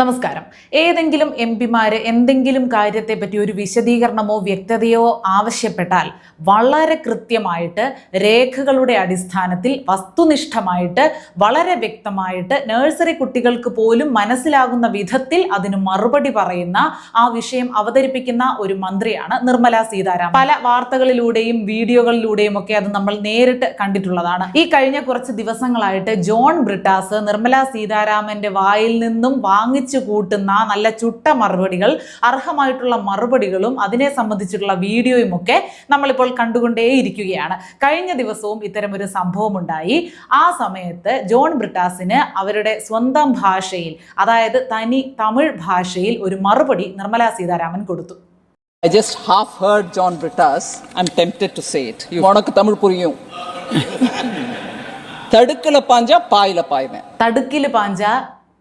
നമസ്കാരം. ഏതെങ്കിലും എം പിമാര് എന്തെങ്കിലും കാര്യത്തെപ്പറ്റി ഒരു വിശദീകരണമോ വ്യക്തതയോ ആവശ്യപ്പെട്ടാൽ വളരെ കൃത്യമായിട്ട് രേഖകളുടെ അടിസ്ഥാനത്തിൽ വസ്തുനിഷ്ഠമായിട്ട് വളരെ വ്യക്തമായിട്ട് നഴ്സറി കുട്ടികൾക്ക് പോലും മനസ്സിലാകുന്ന വിധത്തിൽ അതിന് മറുപടി പറയുന്ന ആ വിഷയം അവതരിപ്പിക്കുന്ന ഒരു മന്ത്രിയാണ് നിർമ്മല സീതാരാമൻ. പല വാർത്തകളിലൂടെയും വീഡിയോകളിലൂടെയും ഒക്കെ അത് നമ്മൾ നേരിട്ട് കണ്ടിട്ടുള്ളതാണ്. ഈ കഴിഞ്ഞ കുറച്ച് ദിവസങ്ങളായിട്ട് ജോൺ ബ്രിട്ടാസ് നിർമ്മല സീതാരാമന്റെ വായിൽ നിന്നും വാങ്ങിച്ചു കൂട്ടുന്ന നല്ല ചുട്ട മറുപടികൾ അർഹമായിട്ടുള്ള മറുപടികളും അതിനെ സംബന്ധിച്ചിട്ടുള്ള വീഡിയോയും ഒക്കെ നമ്മളിപ്പോൾ കണ്ടുകൊണ്ടേയിരിക്കുകയാണ് കഴിഞ്ഞ ദിവസവും ഇത്തരമൊരു സംഭവം ഉണ്ടായി ആ സമയത്ത് ജോൺ ബ്രിട്ടാസിന് അവരുടെ സ്വന്തം ഭാഷയിൽ അതായത് തനി തമിഴ് ഭാഷയിൽ ഒരു മറുപടി നിർമ്മല സീതാരാമൻ കൊടുത്തു I just half heard John Brittas. I'm tempted to say it. உனக்கு தமிழ் புரியும் தடுக்கல பாஞ்சா பாயில பாய்வேன் തടുക്കില് പാഞ്ച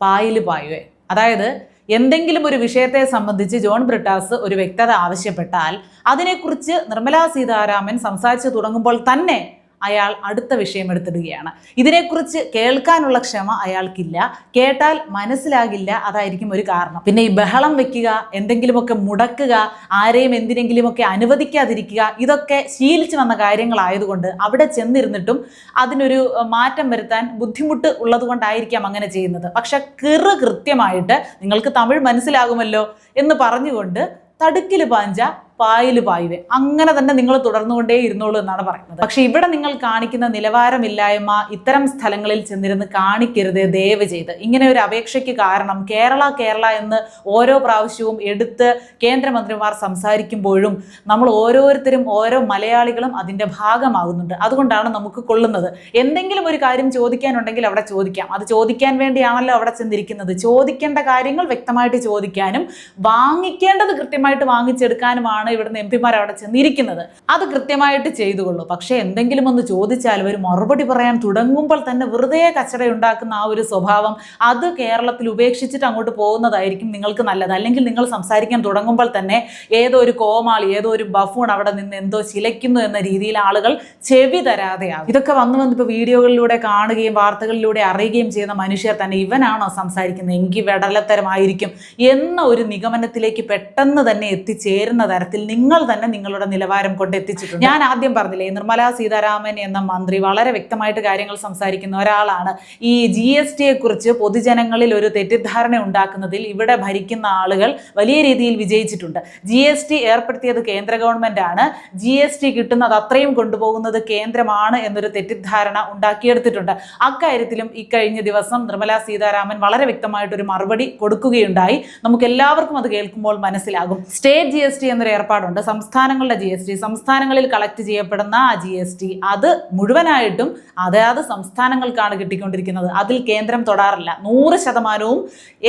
പായില് പായുവേ അതായത് എന്തെങ്കിലും ഒരു വിഷയത്തെ സംബന്ധിച്ച് ജോൺ ബ്രിട്ടാസ് ഒരു വ്യക്തത ആവശ്യപ്പെട്ടാൽ അതിനെക്കുറിച്ച് നിർമ്മലാ സീതാരാമൻ സംസാരിച്ചു തുടങ്ങുമ്പോൾ തന്നെ അയാൾ അടുത്ത വിഷയം എടുത്തിടുകയാണ്. ഇതിനെക്കുറിച്ച് കേൾക്കാനുള്ള ക്ഷമ അയാൾക്കില്ല. കേട്ടാൽ മനസ്സിലാകില്ല അതായിരിക്കും ഒരു കാരണം. പിന്നെ ഈ ബഹളം വെക്കുക എന്തെങ്കിലുമൊക്കെ മുടക്കുക ആരെയും എന്തിനെങ്കിലുമൊക്കെ അനുവദിക്കാതിരിക്കുക ഇതൊക്കെ ശീലിച്ചു വന്ന കാര്യങ്ങളായതുകൊണ്ട് അവിടെ ചെന്നിരുന്നിട്ടും അതിനൊരു മാറ്റം വരുത്താൻ ബുദ്ധിമുട്ട് ഉള്ളതുകൊണ്ടായിരിക്കാം അങ്ങനെ ചെയ്യുന്നത്. പക്ഷെ കിറ് കൃത്യമായിട്ട് നിങ്ങൾക്ക് തമിഴ് മനസ്സിലാകുമല്ലോ എന്ന് പറഞ്ഞുകൊണ്ട് തടുക്കിൽ പാഞ്ച പായിൽ പായുവേ. അങ്ങനെ തന്നെ നിങ്ങൾ തുടർന്നുകൊണ്ടേ ഇരുന്നോളൂ എന്നാണ് പറയുന്നത്. പക്ഷെ ഇവിടെ നിങ്ങൾ കാണിക്കുന്ന നിലവാരമില്ലായ്മ ഇത്തരം സ്ഥലങ്ങളിൽ ചെന്നിരുന്ന് കാണിക്കരുത് ദയവ് ചെയ്ത്. ഇങ്ങനെ ഒരു അപേക്ഷയ്ക്ക് കാരണം കേരള കേരള എന്ന് ഓരോ പ്രാവശ്യവും എടുത്ത് കേന്ദ്രമന്ത്രിമാർ സംസാരിക്കുമ്പോഴും നമ്മൾ ഓരോരുത്തരും ഓരോ മലയാളികളും അതിന്റെ ഭാഗമാകുന്നുണ്ട്. അതുകൊണ്ടാണ് നമുക്ക് കൊള്ളുന്നത്. എന്തെങ്കിലും ഒരു കാര്യം ചോദിക്കാനുണ്ടെങ്കിൽ അവിടെ ചോദിക്കാം. അത് ചോദിക്കാൻ വേണ്ടിയാണല്ലോ അവിടെ ചെന്നിരിക്കുന്നത്. ചോദിക്കേണ്ട കാര്യങ്ങൾ വ്യക്തമായിട്ട് ചോദിക്കാനും വാങ്ങിക്കേണ്ടത് കൃത്യമായിട്ട് വാങ്ങിച്ചെടുക്കാനുമാണ് ഇവിടുന്ന് എം പിമാർ അവിടെ ചെന്നിരിക്കുന്നത്. അത് കൃത്യമായിട്ട് ചെയ്തുകൊള്ളൂ. പക്ഷേ എന്തെങ്കിലും ഒന്ന് ചോദിച്ചാൽ ഒരു മറുപടി പറയാൻ തുടങ്ങുമ്പോൾ തന്നെ വെറുതെ കച്ചട ഉണ്ടാക്കുന്ന ആ ഒരു സ്വഭാവം അത് കേരളത്തിൽ ഉപേക്ഷിച്ചിട്ട് അങ്ങോട്ട് പോകുന്നതായിരിക്കും നിങ്ങൾക്ക് നല്ലത്. അല്ലെങ്കിൽ നിങ്ങൾ സംസാരിക്കാൻ തുടങ്ങുമ്പോൾ തന്നെ ഏതോ ഒരു കോമാളി ഏതോ ഒരു ബഫൂൺ അവിടെ നിന്ന് എന്തോ ചിലയ്ക്കുന്നു എന്ന രീതിയിൽ ആളുകൾ ചെവി തരാതെയാകും. ഇതൊക്കെ വന്ന് വന്ന് ഇപ്പോൾ വീഡിയോകളിലൂടെ കാണുകയും വാർത്തകളിലൂടെ അറിയുകയും ചെയ്യുന്ന മനുഷ്യർ തന്നെ ഇവനാണോ സംസാരിക്കുന്നത്? എങ്കിൽ വെടലത്തരമായിരിക്കും എന്ന ഒരു നിഗമനത്തിലേക്ക് പെട്ടെന്ന് തന്നെ എത്തിച്ചേരുന്ന തരത്തിൽ നിങ്ങൾ തന്നെ നിങ്ങളുടെ നിലവാരം കൊണ്ട് എത്തിച്ചിട്ടുണ്ട്. ഞാൻ ആദ്യം പറഞ്ഞില്ലേ നിർമ്മല സീതാരാമൻ എന്ന മന്ത്രി വളരെ വ്യക്തമായിട്ട് കാര്യങ്ങൾ സംസാരിക്കുന്ന ഒരാളാണ്. ഈ ജി എസ് ടിയെ കുറിച്ച് പൊതുജനങ്ങളിൽ ഒരു തെറ്റിദ്ധാരണ ഉണ്ടാക്കുന്നതിൽ ഇവിടെ ഭരിക്കുന്ന ആളുകൾ വലിയ രീതിയിൽ വിജയിച്ചിട്ടുണ്ട്. ജി എസ് ടി ഏർപ്പെടുത്തിയത് കേന്ദ്ര ഗവൺമെന്റ് ആണ് ജി എസ് ടി കിട്ടുന്നത് അത്രയും കൊണ്ടുപോകുന്നത് കേന്ദ്രമാണ് എന്നൊരു തെറ്റിദ്ധാരണ ഉണ്ടാക്കിയെടുത്തിട്ടുണ്ട്. അക്കാര്യത്തിലും ഇക്കഴിഞ്ഞ ദിവസം നിർമ്മല സീതാരാമൻ വളരെ വ്യക്തമായിട്ടൊരു മറുപടി കൊടുക്കുകയുണ്ടായി. നമുക്ക് എല്ലാവർക്കും അത് കേൾക്കുമ്പോൾ മനസ്സിലാകും. സ്റ്റേറ്റ് ജി എസ് ടി എന്നൊരു ഏർപ്പാടുണ്ട്. സംസ്ഥാനങ്ങളുടെ ജി എസ് ടി സംസ്ഥാനങ്ങളിൽ കളക്ട് ചെയ്യപ്പെടുന്ന ആ ജി എസ് ടി അത് മുഴുവനായിട്ടും അതായത് സംസ്ഥാനങ്ങൾക്കാണ് കിട്ടിക്കൊണ്ടിരിക്കുന്നത്. അതിൽ കേന്ദ്രം തൊടാറില്ല. നൂറ് ശതമാനവും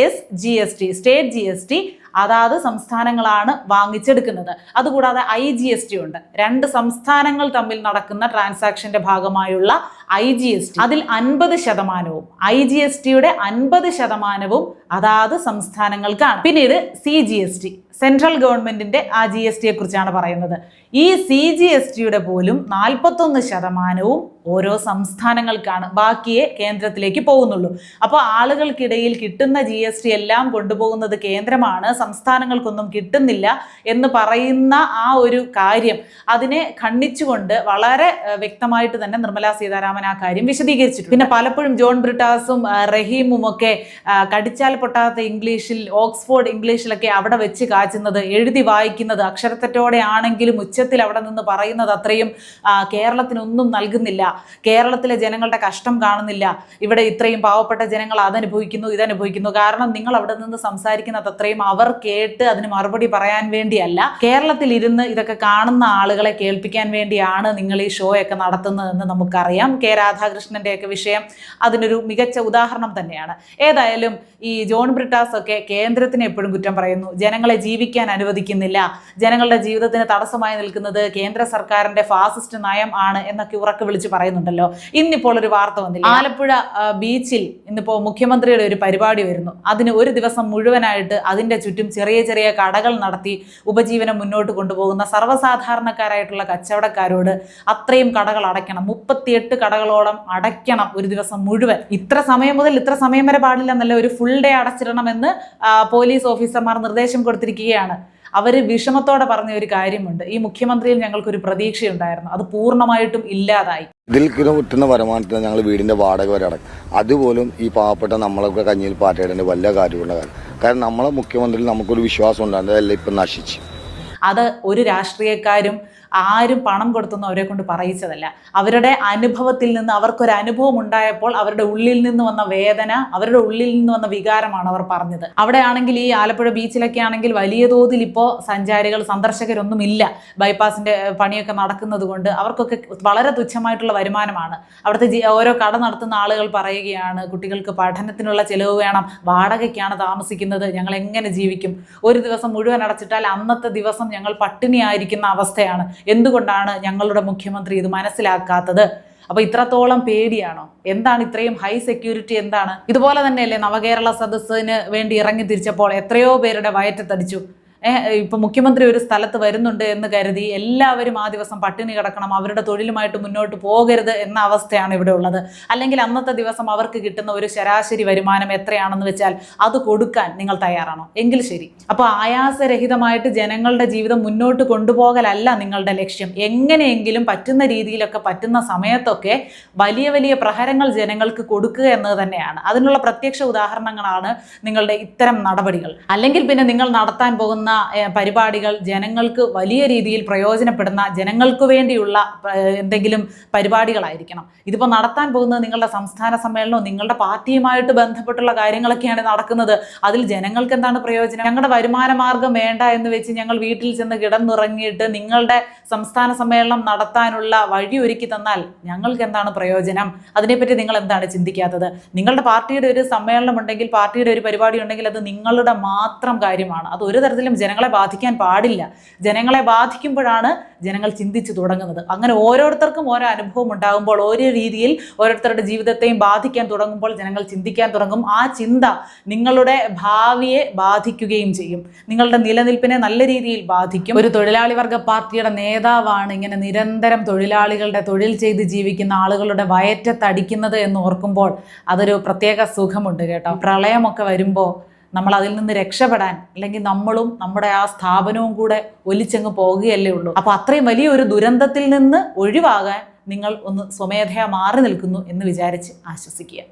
S G S T state G S T അതാത് സംസ്ഥാനങ്ങളാണ് വാങ്ങിച്ചെടുക്കുന്നത്. അതുകൂടാതെ ഐ ജി എസ് ടി ഉണ്ട്. രണ്ട് സംസ്ഥാനങ്ങൾ തമ്മിൽ നടക്കുന്ന ട്രാൻസാക്ഷന്റെ ഭാഗമായുള്ള ഐ ജി എസ് ടി. അതിൽ അൻപത് ശതമാനവും ഐ ജി എസ് ടിയുടെ അൻപത് ശതമാനവും അതാത് സംസ്ഥാനങ്ങൾക്കാണ്. പിന്നീട് C G S T central ഗവൺമെന്റിന്റെ ആ ജി എസ് ടിയെ കുറിച്ചാണ് പറയുന്നത്. ഈ സി ജി എസ് ടിയുടെ പോലും നാൽപ്പത്തൊന്ന് ശതമാനവും ഓരോ സംസ്ഥാനങ്ങൾക്കാണ് ബാക്കിയെ കേന്ദ്രത്തിലേക്ക് പോകുന്നുള്ളൂ. അപ്പോൾ ആളുകൾക്കിടയിൽ കിട്ടുന്ന ജി എസ് ടി എല്ലാം കൊണ്ടുപോകുന്നത് കേന്ദ്രമാണ് സംസ്ഥാനങ്ങൾക്കൊന്നും കിട്ടുന്നില്ല എന്ന് പറയുന്ന ആ ഒരു കാര്യം അതിനെ ഖണ്ഡിച്ചുകൊണ്ട് വളരെ വ്യക്തമായിട്ട് തന്നെ നിർമ്മലാ സീതാരാമൻ ആ കാര്യം വിശദീകരിച്ചിട്ടുണ്ട്. പിന്നെ പലപ്പോഴും ജോൺ ബ്രിട്ടാസും റഹീമും ഒക്കെ കടിച്ചാൽ പൊട്ടാത്ത ഇംഗ്ലീഷിൽ ഓക്സ്ഫോർഡ് ഇംഗ്ലീഷിലൊക്കെ അവിടെ വെച്ച് കാച്ചുന്നത് എഴുതി വായിക്കുന്നത് അക്ഷരത്തെറ്റോടെ ആണെങ്കിലും ഉച്ചത്തിൽ അവിടെ നിന്ന് പറയുന്നത് അത്രയും കേരളത്തിനൊന്നും നൽകുന്നില്ല. കേരളത്തിലെ ജനങ്ങളുടെ കഷ്ടം കാണുന്നില്ല. ഇവിടെ ഇത്രയും പാവപ്പെട്ട ജനങ്ങൾ അതനുഭവിക്കുന്നു ഇതനുഭവിക്കുന്നു. കാരണം നിങ്ങൾ അവിടെ നിന്ന് സംസാരിക്കുന്നത് അത്രയും അവർ കേട്ട് അതിന് മറുപടി പറയാൻ വേണ്ടിയല്ല. കേരളത്തിൽ ഇരുന്ന് ഇതൊക്കെ കാണുന്ന ആളുകളെ കേൾപ്പിക്കാൻ വേണ്ടിയാണ് നിങ്ങൾ ഈ ഷോയൊക്കെ നടത്തുന്നതെന്ന് നമുക്കറിയാം. കെ രാധാകൃഷ്ണന്റെ ഒക്കെ വിഷയം അതിനൊരു മികച്ച ഉദാഹരണം തന്നെയാണ്. ഏതായാലും ഈ ജോൺ ബ്രിട്ടാസ് ഒക്കെ കേന്ദ്രത്തിന് എപ്പോഴും കുറ്റം പറയുന്നു. ജനങ്ങളെ ജീവിക്കാൻ അനുവദിക്കുന്നില്ല. ജനങ്ങളുടെ ജീവിതത്തിന് തടസ്സമായി നിൽക്കുന്നത് കേന്ദ്ര സർക്കാരിന്റെ ഫാസിസ്റ്റ് നയം ആണ് എന്നൊക്കെ ഉറക്കെ വിളിച്ച് പറയുന്നുണ്ടല്ലോ. ഇന്നിപ്പോൾ ഒരു വാർത്ത വന്നില്ല. ആലപ്പുഴ ബീച്ചിൽ ഇന്നിപ്പോൾ മുഖ്യമന്ത്രിയുടെ ഒരു പരിപാടി വരുന്നു. അതിന് ഒരു ദിവസം മുഴുവനായിട്ട് അതിന്റെ ചുറ്റും ചെറിയ ചെറിയ കടകൾ നടത്തി ഉപജീവനം മുന്നോട്ട് കൊണ്ടുപോകുന്ന സർവസാധാരണക്കാരായിട്ടുള്ള കച്ചവടക്കാരോട് അത്രയും കടകൾ അടയ്ക്കണം. മുപ്പത്തിയെട്ട് കടകളോളം അടയ്ക്കണം ഒരു ദിവസം മുഴുവൻ. ഇത്ര സമയം മുതൽ ഇത്ര സമയം വരെ പാടില്ല എന്നല്ല ഒരു ഫുൾ ഡേ അടച്ചിടണമെന്ന് എന്ന് പോലീസ് ഓഫീസർമാർ നിർദ്ദേശം കൊടുത്തിരിക്കുകയാണ്. അവർ വിഷമത്തോടെ പറഞ്ഞ ഒരു കാര്യമുണ്ട്. ഈ മുഖ്യമന്ത്രിയിൽ ഞങ്ങൾക്കൊരു പ്രതീക്ഷയുണ്ടായിരുന്നു. അത് പൂർണമായിട്ടും ഇല്ലാതായി. ഇതിൽ കിട്ടുന്ന വരുമാനത്തിന് ഞങ്ങൾ വീടിന്റെ വാടക വരെ അടക്കും അതുപോലും ഈ പാവപ്പെട്ട നമ്മളൊക്കെ കഞ്ഞിയിൽ പാറ്റയുടെ വല്ല കാര്യമുള്ള കാര്യം. കാരണം നമ്മളെ മുഖ്യമന്ത്രിയിൽ നമുക്കൊരു വിശ്വാസം ഉണ്ടായിരുന്നു അതെല്ലാം ഇപ്പം നശിച്ചു. അത് ഒരു രാഷ്ട്രീയക്കാരും ആരും പണം കൊടുത്തൊന്നും അവരെ കൊണ്ട് പറയിച്ചതല്ല. അവരുടെ അനുഭവത്തിൽ നിന്ന് അവർക്കൊരു അനുഭവം ഉണ്ടായപ്പോൾ അവരുടെ ഉള്ളിൽ നിന്ന് വന്ന വേദന അവരുടെ ഉള്ളിൽ നിന്ന് വന്ന വികാരമാണ് അവർ പറഞ്ഞത്. അവിടെ ആണെങ്കിൽ ഈ ആലപ്പുഴ ബീച്ചിലൊക്കെ ആണെങ്കിൽ വലിയ തോതിൽ ഇപ്പോൾ സഞ്ചാരികൾ സന്ദർശകരൊന്നും ഇല്ല ബൈപ്പാസിന്റെ പണിയൊക്കെ നടക്കുന്നത് കൊണ്ട്. അവർക്കൊക്കെ വളരെ തുച്ഛമായിട്ടുള്ള വരുമാനമാണ്. അവിടുത്തെ ഓരോ കട നടത്തുന്ന ആളുകൾ പറയുകയാണ് കുട്ടികൾക്ക് പഠനത്തിനുള്ള ചിലവ് വേണം വാടകയ്ക്കാണ് താമസിക്കുന്നത് ഞങ്ങൾ എങ്ങനെ ജീവിക്കും? ഒരു ദിവസം മുഴുവൻ അടച്ചിട്ടാൽ അന്നത്തെ ദിവസം ഞങ്ങൾ പട്ടിണിയായിരിക്കുന്ന അവസ്ഥയാണ്. എന്തുകൊണ്ടാണ് ഞങ്ങളുടെ മുഖ്യമന്ത്രി ഇത് മനസ്സിലാക്കാത്തത്? അപ്പൊ ഇത്രത്തോളം പേടിയാണോ? എന്താണ് ഇത്രയും ഹൈ സെക്യൂരിറ്റി എന്താണ്? ഇതുപോലെ തന്നെയല്ലേ നവകേരള സദസ്സിന് വേണ്ടി ഇറങ്ങി തിരിച്ചപ്പോൾ എത്രയോ പേരുടെ വയറ്റത്തടിച്ചു. ഏഹ് ഇപ്പൊ മുഖ്യമന്ത്രി ഒരു സ്ഥലത്ത് വരുന്നുണ്ട് എന്ന് കരുതി എല്ലാവരും ആ ദിവസം പട്ടിണി കിടക്കണം അവരുടെ തൊഴിലുമായിട്ട് മുന്നോട്ട് പോകരുത് എന്ന അവസ്ഥയാണ് ഇവിടെ ഉള്ളത്. അല്ലെങ്കിൽ അന്നത്തെ ദിവസം അവർക്ക് കിട്ടുന്ന ഒരു ശരാശരി വരുമാനം എത്രയാണെന്ന് വെച്ചാൽ അത് കൊടുക്കാൻ നിങ്ങൾ തയ്യാറാണോ? എങ്കിൽ ശരി. അപ്പോൾ ആയാസരഹിതമായിട്ട് ജനങ്ങളുടെ ജീവിതം മുന്നോട്ട് കൊണ്ടുപോകലല്ല നിങ്ങളുടെ ലക്ഷ്യം. എങ്ങനെയെങ്കിലും പറ്റുന്ന രീതിയിലൊക്കെ പറ്റുന്ന സമയത്തൊക്കെ വലിയ വലിയ പ്രഹരങ്ങൾ ജനങ്ങൾക്ക് കൊടുക്കുക എന്നത് തന്നെയാണ്. അതിനുള്ള പ്രത്യക്ഷ ഉദാഹരണങ്ങളാണ് നിങ്ങളുടെ ഇത്തരം നടപടികൾ. അല്ലെങ്കിൽ പിന്നെ നിങ്ങൾ നടത്താൻ പോകുന്ന പരിപാടികൾ ജനങ്ങൾക്ക് വലിയ രീതിയിൽ പ്രയോജനപ്പെടുന്ന ജനങ്ങൾക്ക് വേണ്ടിയുള്ള എന്തെങ്കിലും പരിപാടികളായിരിക്കണം. ഇതിപ്പോൾ നടത്താൻ പോകുന്നത് നിങ്ങളുടെ സംസ്ഥാന സമ്മേളനവും നിങ്ങളുടെ പാർട്ടിയുമായിട്ട് ബന്ധപ്പെട്ടുള്ള കാര്യങ്ങളൊക്കെയാണ് നടക്കുന്നത്. അതിൽ ജനങ്ങൾക്ക് എന്താണ് പ്രയോജനം? ഞങ്ങളുടെ വരുമാന മാർഗം വേണ്ട എന്ന് വെച്ച് ഞങ്ങൾ വീട്ടിൽ ചെന്ന് കിടന്നുറങ്ങിയിട്ട് നിങ്ങളുടെ സംസ്ഥാന സമ്മേളനം നടത്താനുള്ള വഴി ഒരുക്കി തന്നാൽ ഞങ്ങൾക്ക് എന്താണ് പ്രയോജനം? അതിനെപ്പറ്റി നിങ്ങൾ എന്താണ് ചിന്തിക്കാത്തത്? നിങ്ങളുടെ പാർട്ടിയുടെ ഒരു സമ്മേളനം ഉണ്ടെങ്കിൽ പാർട്ടിയുടെ ഒരു പരിപാടി ഉണ്ടെങ്കിൽ അത് നിങ്ങളുടെ മാത്രം കാര്യമാണ്. അത് ഒരു തരത്തിലും ജനങ്ങളെ ബാധിക്കാൻ പാടില്ല. ജനങ്ങളെ ബാധിക്കുമ്പോഴാണ് ജനങ്ങൾ ചിന്തിച്ചു തുടങ്ങുന്നത്. അങ്ങനെ ഓരോരുത്തർക്കും ഓരോ അനുഭവം ഉണ്ടാകുമ്പോൾ ഓരോ രീതിയിൽ ഓരോരുത്തരുടെ ജീവിതത്തെയും ബാധിക്കാൻ തുടങ്ങുമ്പോൾ ജനങ്ങൾ ചിന്തിക്കാൻ തുടങ്ങും. ആ ചിന്ത നിങ്ങളുടെ ഭാവിയെ ബാധിക്കുകയും ചെയ്യും. നിങ്ങളുടെ നിലനിൽപ്പിനെ നല്ല രീതിയിൽ ബാധിക്കും. ഒരു തൊഴിലാളി വർഗ പാർട്ടിയുടെ നേതാവാണ് ഇങ്ങനെ നിരന്തരം തൊഴിലാളികളുടെ തൊഴിൽ ചെയ്ത് ജീവിക്കുന്ന ആളുകളുടെ വയറ്റത്തടിക്കുന്നത് എന്ന് ഓർക്കുമ്പോൾ അതൊരു പ്രത്യേക സുഖമുണ്ട് കേട്ടോ. പ്രളയമൊക്കെ വരുമ്പോൾ നമ്മൾ അതിൽ നിന്ന് രക്ഷപ്പെടാൻ അല്ലെങ്കിൽ നമ്മളും നമ്മുടെ ആ സ്ഥാപനവും കൂടെ ഒലിച്ചങ്ങ് പോകുകയല്ലേ ഉള്ളൂ. അപ്പോൾ അത്രയും വലിയ ഒരു ദുരന്തത്തിൽ നിന്ന് ഒഴിവാകാൻ നിങ്ങൾ ഒന്ന് സ്വമേധയാ മാറി നിൽക്കുന്നു എന്ന് വിചാരിച്ച് ആശ്വസിക്കുക.